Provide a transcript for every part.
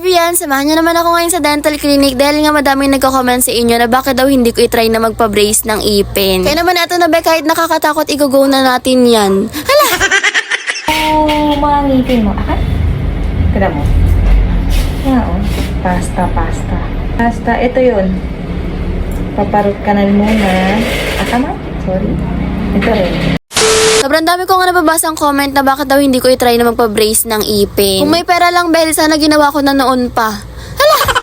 everyone! Samahan niyo naman ako ngayon sa dental clinic dahil nga madaming nagko-comment sa inyo na bakit daw hindi ko itry na magpa-brace ng ipin. Kaya naman ito na be, kahit nakakatakot, i-go na natin yan. Hala! Oh, mga ngipin mo. Ah? Kada mo. Nga oh. Pasta, pasta. Pasta, ito yun. Paparot kanal muna. Ah, tama? Sorry. Ito rin. Sobrang dami ko nga nababasang comment na bakit daw hindi ko itry na magpa-brace ng ipin. Kung may pera lang, Bel, sana ginawa ko na noon pa.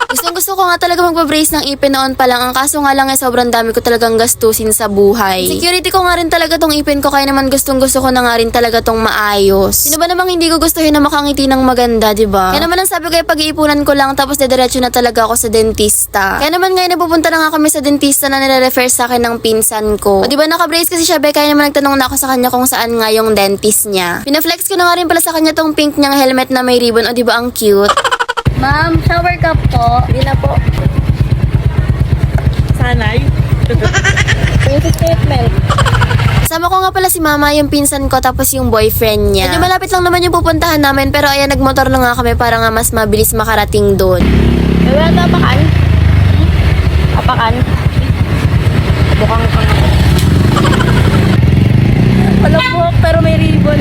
Gustong gusto ko nga talaga magpa-brace ng ipin noon pa lang. Ang kaso nga lang eh, sobrang dami ko talagang gastusin sa buhay. Security ko nga rin talaga tong ipin ko, kaya naman gustong gusto ko na nga rin talaga tong maayos. Sino ba namang hindi ko gustuhin na makangiti ng maganda, di ba? Kaya naman ang sabi ko ay pag-iipunan ko lang tapos dediretso na talaga ako sa dentista. Kaya naman ngayon napupunta na nga kami sa dentista na nire-refer sa akin ng pinsan ko. O di ba naka-brace kasi siya, be, kaya naman nagtanong na ako sa kanya kung saan nga yung dentist niya. Pinaflex ko na nga rin pala sa kanya tong pink niyang helmet na may ribbon, o di ba ang cute? Ma'am, shower cup po. Hindi na po. Sanay. Yung statement. Kasama ko nga pala si mama, yung pinsan ko, tapos yung boyfriend niya. Medyo malapit lang naman yung pupuntahan namin, pero ayan, nagmotor na nga kami para nga mas mabilis makarating doon. Wala ito apakan? Apakan? Bukang kang ako. Wala po, pero may ribbon.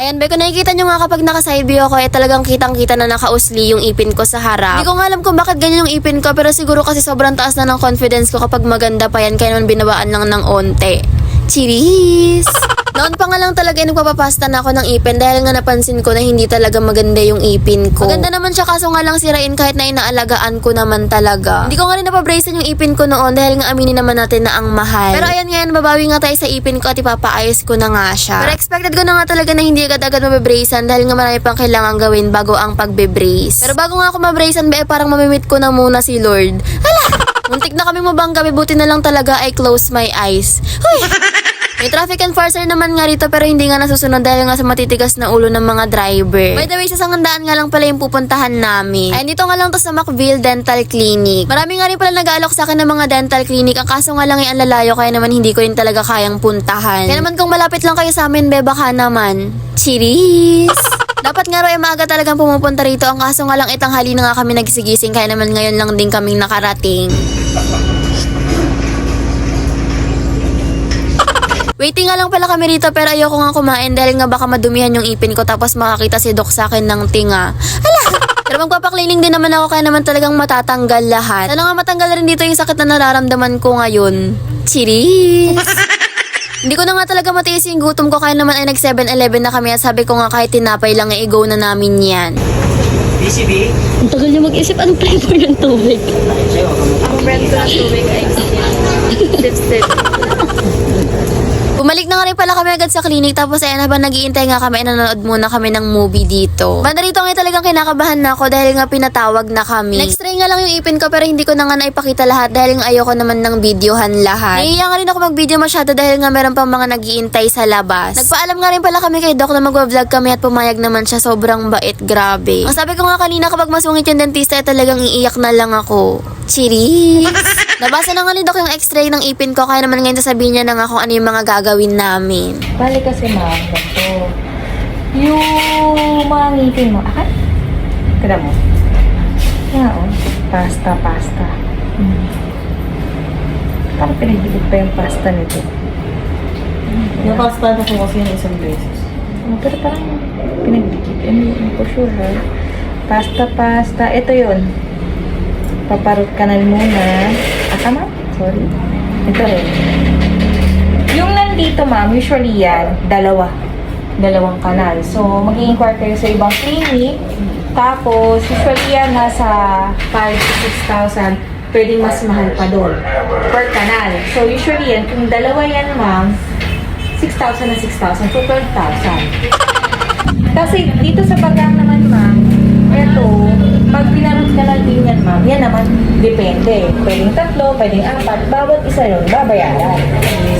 Ayan, be, kung nakikita nyo nga kapag naka-side view ako, eh talagang kitang-kita na nakausli yung ipin ko sa harap. Hindi ko nga alam kung bakit ganyan yung ipin ko, pero siguro kasi sobrang taas na ng confidence ko kapag maganda pa yan, kaya naman binabaan lang ng onte. Cheers! Noon pa nga lang talaga eh, nagpapapasta na ako ng ipin dahil nga napansin ko na hindi talaga maganda yung ipin ko. Maganda naman siya kaso nga lang sirain kahit na inaalagaan ko naman talaga. Hindi ko nga rin napabracean yung ipin ko noon dahil nga aminin naman natin na ang mahal. Pero ayan ngayon, babawi nga tayo sa ipin ko at ipapaayos ko na nga siya. Pero expected ko na nga talaga na hindi agad-agad mababracean dahil nga marami pang kailangan gawin bago ang pagbe-brace. Pero bago nga ako mabracean, be, parang mamimit ko na muna si Lord. Hala! Muntik na kami mabangga, buti na lang talaga I close my eyes. Huy! May traffic enforcer naman nga rito pero hindi nga nasusunod dahil nga sa matitigas na ulo ng mga driver. By the way, sa sangandaan nga lang pala yung pupuntahan namin. Ay, dito nga lang to sa Macville Dental Clinic. Marami nga rin pala nag-aalok sa akin ng mga dental clinic. Ang kaso nga lang ay ang lalayo kaya naman hindi ko rin talaga kayang puntahan. Kaya naman kung malapit lang kayo sa amin, be, baka naman. Cheers! Dapat nga raw ay maaga talagang pumupunta rito. Ang kaso nga lang itanghali na nga kami nagsigising kaya naman ngayon lang din kaming nakarating. Waiting nga lang pala kami rito pero ayoko nga kumain dahil nga baka madumihan yung ipin ko tapos makakita si Doc sa akin ng tinga. Hala! Pero magpapaklining din naman ako kaya naman talagang matatanggal lahat. Sana nga matanggal rin dito yung sakit na nararamdaman ko ngayon. Cheers! Hindi ko na nga talaga matiis yung gutom ko kaya naman ay nag 7-Eleven na kami at sabi ko nga kahit tinapay lang ay i-go na namin yan. BCB? Ang tagal niya mag-isip anong flavor ng tubig. Ang brand ko ng tubig ay lipstick. Bumalik na nga rin pala kami agad sa clinic tapos ayan habang nagiintay nga kami, nanonood muna kami ng movie dito. Banda rito nga talagang kinakabahan na ako dahil nga pinatawag na kami. Next try nga lang yung ipin ko pero hindi ko na nga naipakita lahat dahil nga ayoko naman ng videohan lahat. Naiiya nga rin ako mag-video masyado dahil nga meron pang mga nagiintay sa labas. Nagpaalam nga rin pala kami kay Doc na mag-vlog kami at pumayag naman siya sobrang bait, grabe. Ang sabi ko nga kanina kapag masungit yung dentista ay talagang iiyak na lang ako. Cheers! Nabasa na nga ni Doc yung x-ray ng ipin ko kaya naman ngayon sasabihin niya na nga kung ano yung mga gagawin namin. Bali kasi ma'am, ganito. Yung mga ngipin mo. Ah? Kada mo. Nga oh. Pasta, pasta. Hmm. Parang pinagdikit pa yung pasta nito. Napasta na ko kasi yung isang beses. Oh, pero parang pinagdikit. Hindi ko sure ha. Pasta, pasta. Ito yun. Paparot kanal muna. Ah, tama? Sorry. Ito rin. Yung nandito, ma'am, usually yan, dalawa. Dalawang kanal. So, mag-i-inquire kayo sa ibang clinic. Tapos, usually yan nasa 5 to 6,000. Pwedeng mas mahal pa doon per kanal. So, usually yan, kung dalawa yan, ma'am, 6,000 na 6,000. So, 12,000. Kasi dito sa bagang naman, ma'am, eto, pag pinarot ka ng din yan, ma'am, yan naman, depende. Pwedeng tatlo, pwedeng apat, bawat isa yun, babayaran.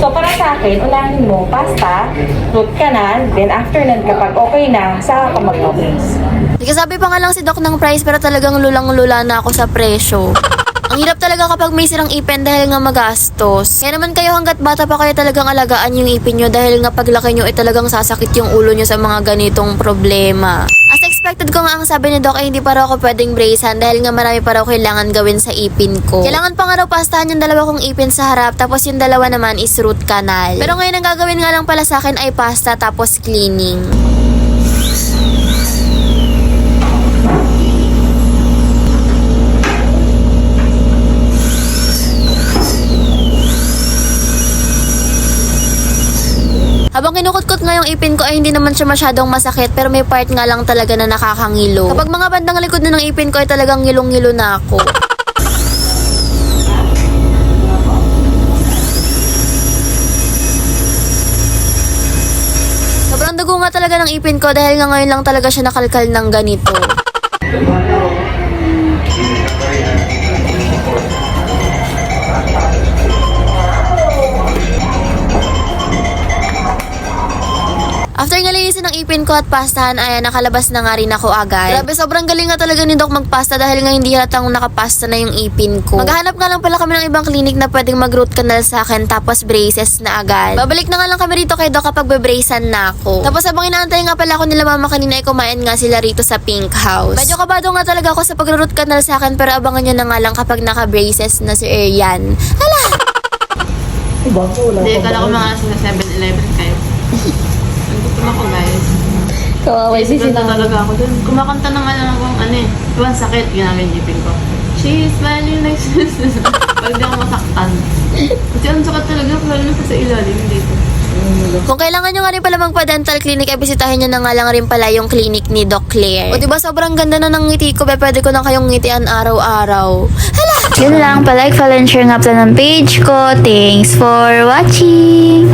So, para sa akin, unahin mo, pasta, root canal, then after nun, kapag okay na, saka ka mag-office. Nagsasabi pa nga lang si Doc ng price pero talagang lulang-lula na ako sa presyo. Ang hirap talaga kapag may sirang ipin dahil nga magastos. Kaya naman kayo hanggat bata pa kayo talagang alagaan yung ipin nyo dahil nga paglaki nyo ay talagang sasakit yung ulo nyo sa mga ganitong problema. As expected ko nga ang sabi ni Doc ay hindi pa raw ako pwedeng bracehan dahil nga marami pa raw kailangan gawin sa ipin ko. Kailangan pa nga raw pastahan yung dalawa kong ipin sa harap tapos yung dalawa naman is root canal. Pero ngayon ang gagawin nga lang pala sa akin ay pasta tapos cleaning. Habang kinukutkot nga yung ipin ko ay hindi naman siya masyadong masakit pero may part nga lang talaga na nakakangilo. Kapag mga bandang likod na ng ipin ko ay talagang ngilong-ngilo na ako. Sobrang dugo nga talaga ng ipin ko dahil nga ngayon lang talaga siya nakalkal ng ganito. Ipin ko at pastahan, ay nakalabas na nga rin ako agad. Grabe, sobrang galing nga talaga ni Doc magpasta dahil nga hindi halatang nakapasta na yung ipin ko. Maghanap nga lang pala kami ng ibang clinic na pwedeng mag-root canal sa akin tapos braces na agad. Babalik na nga lang kami rito kay Doc kapag bebracean na ako. Tapos habang inaantay nga pala ako nila mama kanina ay kumain nga sila rito sa Pink House. Medyo kabado nga talaga ako sa pag-root canal sa akin pero abangan nyo na nga lang kapag naka-braces na si Arian. Hala! Iba ko, wala Hindi, kala ko mga nasa 7-Eleven kayo. Nagtutum ako guys. Kawawa si Ganda Sinang. talaga ako dun. Kumakanta naman ako ng ano eh. Diba sakit, ginagawin yung ipin ko. She is smiling like Pag di ako masaktan. Kasi ang sakit talaga, lalo na sa ilalim dito. Kung kailangan nyo nga rin pala magpa-dental clinic, ay bisitahin nyo na nga lang rin pala yung clinic ni Doc Claire. O diba sobrang ganda na ng ngiti ko, pe, pwede ko na kayong ngitian araw-araw. Hala! Yun lang, palike, follow, and share nga pala ng page ko. Thanks for watching!